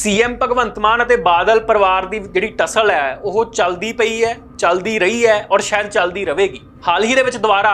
CM Bhagwant Mann ਅਤੇ ਬਾਦਲ ਪਰਿਵਾਰ ਦੀ ਜਿਹੜੀ ਟਸਲ ਹੈ, ਉਹ ਚੱਲਦੀ ਪਈ ਹੈ, ਚੱਲਦੀ ਰਹੀ ਹੈ ਔਰ ਸ਼ਾਇਦ ਚੱਲਦੀ ਰਹੇਗੀ। ਹਾਲ ਹੀ ਦੇ ਵਿੱਚ ਦੁਬਾਰਾ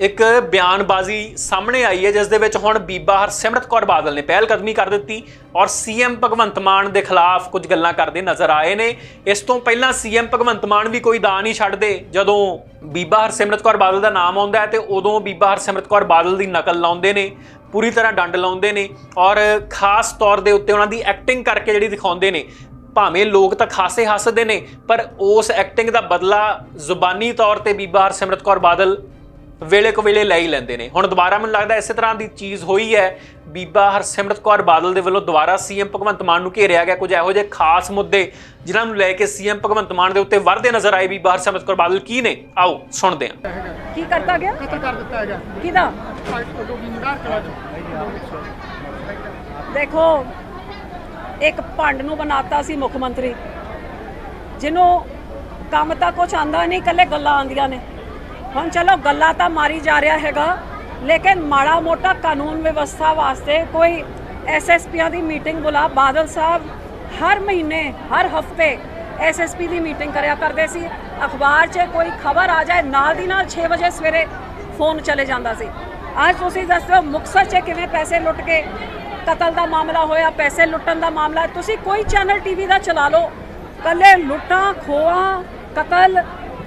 ਇੱਕ ਬਿਆਨਬਾਜ਼ੀ ਸਾਹਮਣੇ ਆਈ ਹੈ, ਜਿਸ ਦੇ ਵਿੱਚ ਹੁਣ ਬੀਬਾ ਹਰਸਿਮਰਤ ਕੌਰ ਬਾਦਲ ਨੇ ਪਹਿਲ ਕਦਮੀ ਕਰ ਦਿੱਤੀ ਔਰ ਸੀਐਮ ਭਗਵੰਤ ਮਾਨ ਦੇ ਖਿਲਾਫ ਕੁਝ ਗੱਲਾਂ ਕਰਦੇ ਨਜ਼ਰ ਆਏ ਨੇ। ਇਸ ਤੋਂ ਪਹਿਲਾਂ ਸੀਐਮ ਭਗਵੰਤ ਮਾਨ ਵੀ ਕੋਈ ਦਾਅ ਨਹੀਂ ਛੱਡਦੇ। ਜਦੋਂ ਬੀਬਾ ਹਰਸਿਮਰਤ ਕੌਰ ਬਾਦਲ ਦਾ ਨਾਮ ਆਉਂਦਾ ਹੈ ਤੇ ਉਦੋਂ ਬੀਬਾ ਹਰਸਿਮਰਤ ਕੌਰ ਬਾਦਲ ਦੀ ਨਕਲ ਲਾਉਂਦੇ ਨੇ, ਪੂਰੀ ਤਰ੍ਹਾਂ ਡੰਡ ਲਾਉਂਦੇ ਨੇ ਔਰ ਖਾਸ ਤੌਰ ਦੇ ਉੱਤੇ ਉਹਨਾਂ ਦੀ ਐਕਟਿੰਗ ਕਰਕੇ ਜਿਹੜੀ ਦਿਖਾਉਂਦੇ ਨੇ, ਭਾਵੇਂ ਲੋਕ ਤਾਂ ਖਾਸੇ ਹੱਸਦੇ ਨੇ, ਪਰ ਉਸ ਐਕਟਿੰਗ ਦਾ ਬਦਲਾ ਜ਼ੁਬਾਨੀ ਤੌਰ ਤੇ ਬੀਬਾ ਹਰਸਿਮਰਤ ਕੌਰ ਬਾਦਲ ਵੇਲੇ ਕੋ ਵੇਲੇ ਲੈ ਹੀ ਲੈਂਦੇ ਨੇ। ਹੁਣ ਦੁਬਾਰਾ ਮੈਨੂੰ ਲੱਗਦਾ ਇਸੇ ਤਰ੍ਹਾਂ ਦੀ ਚੀਜ਼ ਹੋਈ ਹੈ। ਬੀਬਾ ਹਰਸਿਮਰਤ ਕੌਰ ਬਾਦਲ ਦੇ ਵੱਲੋਂ ਦੁਬਾਰਾ ਸੀਐਮ ਭਗਵੰਤ ਮਾਨ ਨੂੰ ਘੇਰਿਆ ਗਿਆ। ਕੁਝ ਇਹੋ ਜਿਹੇ ਖਾਸ ਮੁੱਦੇ ਜਿਨ੍ਹਾਂ ਨੂੰ ਲੈ ਕੇ ਸੀਐਮ ਭਗਵੰਤ ਮਾਨ ਦੇ ਉੱਤੇ ਵਰਦੇ ਨਜ਼ਰ ਆਏ। ਬੀਬਾ ਹਰਸਿਮਰਤ ਕੌਰ ਬਾਦਲ ਕੀ ਨੇ? ਆਓ ਸੁਣਦੇ ਹਾਂ। ਕੀ ਕਰਤਾ ਗਿਆ? ਕਤਲ ਕਰ ਦਿੱਤਾ ਹੈਗਾ ਕਿਹਦਾ? ਦੇਖੋ ਇੱਕ ਭੰਡ ਨੂੰ ਬਣਾਤਾ ਸੀ ਮੁੱਖ ਮੰਤਰੀ। ਜਿਹਨੂੰ ਕੰਮ ਤਾਂ ਕੁਝ ਆਂਦਾ ਨਹੀਂ ਕੱਲੇ ਗੱਲਾਂ ਆਂਦੀਆਂ ਨੇ। ਹੁਣ ਚਲੋ ਗੱਲਾਂ ਤਾਂ ਮਾਰੀ ਜਾ ਰਿਹਾ ਹੈਗਾ, ਲੇਕਿਨ ਮਾੜਾ ਮੋਟਾ ਕਾਨੂੰਨ ਵਿਵਸਥਾ ਵਾਸਤੇ ਕੋਈ ਐਸਐਸਪੀਆਂ ਦੀ ਮੀਟਿੰਗ ਬੁਲਾ, ਬਾਦਲ ਸਾਹਿਬ ਹਰ ਮਹੀਨੇ, ਹਰ ਹਫ਼ਤੇ ਐਸਐਸਪੀ ਦੀ ਮੀਟਿੰਗ ਕਰਿਆ ਕਰਦੇ ਸੀ। ਅਖਬਾਰ 'ਚ ਕੋਈ ਖਬਰ ਆ ਜਾਏ, ਨਾਲ ਦੀ ਨਾਲ 6 ਵਜੇ ਸਵੇਰੇ ਫੋਨ ਚਲੇ ਜਾਂਦਾ ਸੀ। ਅੱਜ ਤੁਸੀਂ ਦੱਸੋ ਮੁਕਤਸਰ 'ਚ ਕਿਵੇਂ ਪੈਸੇ ਲੁੱਟ ਕੇ ਕਤਲ ਦਾ ਮਾਮਲਾ ਹੋਇਆ, ਪੈਸੇ ਲੁੱਟਣ ਦਾ ਮਾਮਲਾ। ਤੁਸੀਂ ਕੋਈ ਚੈਨਲ ਟੀਵੀ ਦਾ ਚਲਾ ਲਓ। ਕੱਲੇ ਲੁੱਟਾਂ, ਖੋਹਾਂ, ਕਤਲ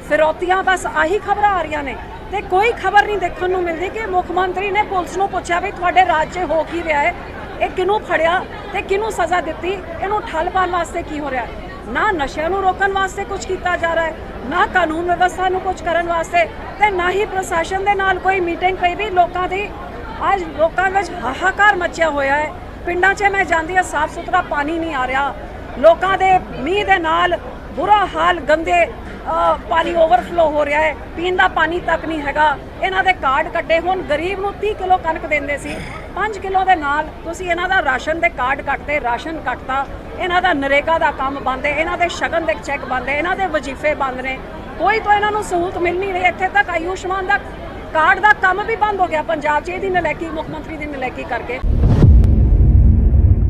ਫਿਰੌਤੀਆਂ ਬਸ ਆਹੀ ਖਬਰਾਂ ਆ ਰਹੀਆਂ ਨੇ ਤੇ ਕੋਈ ਖਬਰ ਨਹੀਂ ਦੇਖਣ ਨੂੰ ਮਿਲਦੀ ਕਿ ਮੁੱਖ ਮੰਤਰੀ ਨੇ ਪੁਲਿਸ ਨੂੰ ਪੁੱਛਿਆ ਵੀ ਤੁਹਾਡੇ ਰਾਜ 'ਚ ਹੋ ਕੀ ਰਿਹਾ ਹੈ? ਇਹ ਕਿਹਨੂੰ ਫੜਿਆ ਤੇ ਕਿਹਨੂੰ ਸਜ਼ਾ ਦਿੱਤੀ? ਇਹਨੂੰ ਠੱਲ ਪਾਉਣ ਵਾਸਤੇ ਕੀ ਹੋ ਰਿਹਾ ਨਾ ਨਸ਼ਿਆਂ ਨੂੰ ਰੋਕਣ ਵਾਸਤੇ ਕੁਝ ਕੀਤਾ ਜਾ ਰਿਹਾ ਹੈ, ਨਾ ਕਾਨੂੰਨ ਵਿਵਸਥਾ ਨੂੰ ਕੁਝ ਕਰਨ ਵਾਸਤੇ ਤੇ ਨਾ ਹੀ ਪ੍ਰਸ਼ਾਸਨ ਦੇ ਨਾਲ ਕੋਈ ਮੀਟਿੰਗ ਪਈ ਵੀ ਲੋਕਾਂ ਦੀ ਅੱਜ ਲੋਕਾਂ ਵਿੱਚ ਹਾਹਾਕਾਰ ਮਚਿਆ ਹੋਇਆ ਹੈ। ਪਿੰਡਾਂ 'ਚ ਮੈਂ ਜਾਂਦੀ ਹਾਂ ਸਾਫ਼ ਸੁਥਰਾ ਪਾਣੀ ਨਹੀਂ ਆ ਰਿਹਾ। ਲੋਕਾਂ ਦੇ ਮੀਂਹ ਦੇ ਨਾਲ ਬੁਰਾ ਹਾਲ, ਗੰਦੇ ਪਾਣੀ ਓਵਰਫਲੋ ਹੋ ਰਿਹਾ ਹੈ। ਪੀਣ ਦਾ ਪਾਣੀ ਤੱਕ ਨਹੀਂ ਹੈਗਾ। ਇਹਨਾਂ ਦੇ ਕਾਰਡ ਕੱਟੇ ਹੁਣ ਗਰੀਬ ਨੂੰ 30 ਕਿਲੋ ਕਣਕ ਦਿੰਦੇ ਸੀ। 5 ਕਿਲੋ ਦੇ ਨਾਲ ਤੁਸੀਂ ਇਹਨਾਂ ਦਾ ਰਾਸ਼ਨ ਦੇ ਕਾਰਡ ਕੱਟਦੇ, ਰਾਸ਼ਨ ਕੱਟਤਾ। ਇਹਨਾਂ ਦਾ ਨਰੇਗਾ ਦਾ ਕੰਮ ਬੰਦ ਹੈ। ਇਹਨਾਂ ਦੇ ਸ਼ਗਨ ਦੇ ਚੈੱਕ ਬੰਦ ਹੈ। ਇਹਨਾਂ ਦੇ ਵਜ਼ੀਫੇ ਬੰਦ ਨੇ। ਕੋਈ ਤਾਂ ਇਹਨਾਂ ਨੂੰ ਸਹੂਲਤ ਮਿਲ ਨਹੀਂ ਰਹੀ। ਇੱਥੇ ਤੱਕ ਆਯੁਸ਼ਮਾਨ ਦਾ ਕਾਰਡ ਦਾ ਕੰਮ ਵੀ ਬੰਦ ਹੋ ਗਿਆ। ਪੰਜਾਬ 'ਚ ਇਹਦੀ ਨਲੈਕੀ, ਮੁੱਖ ਮੰਤਰੀ ਦੀ ਨਲੈਕੀ ਕਰਕੇ।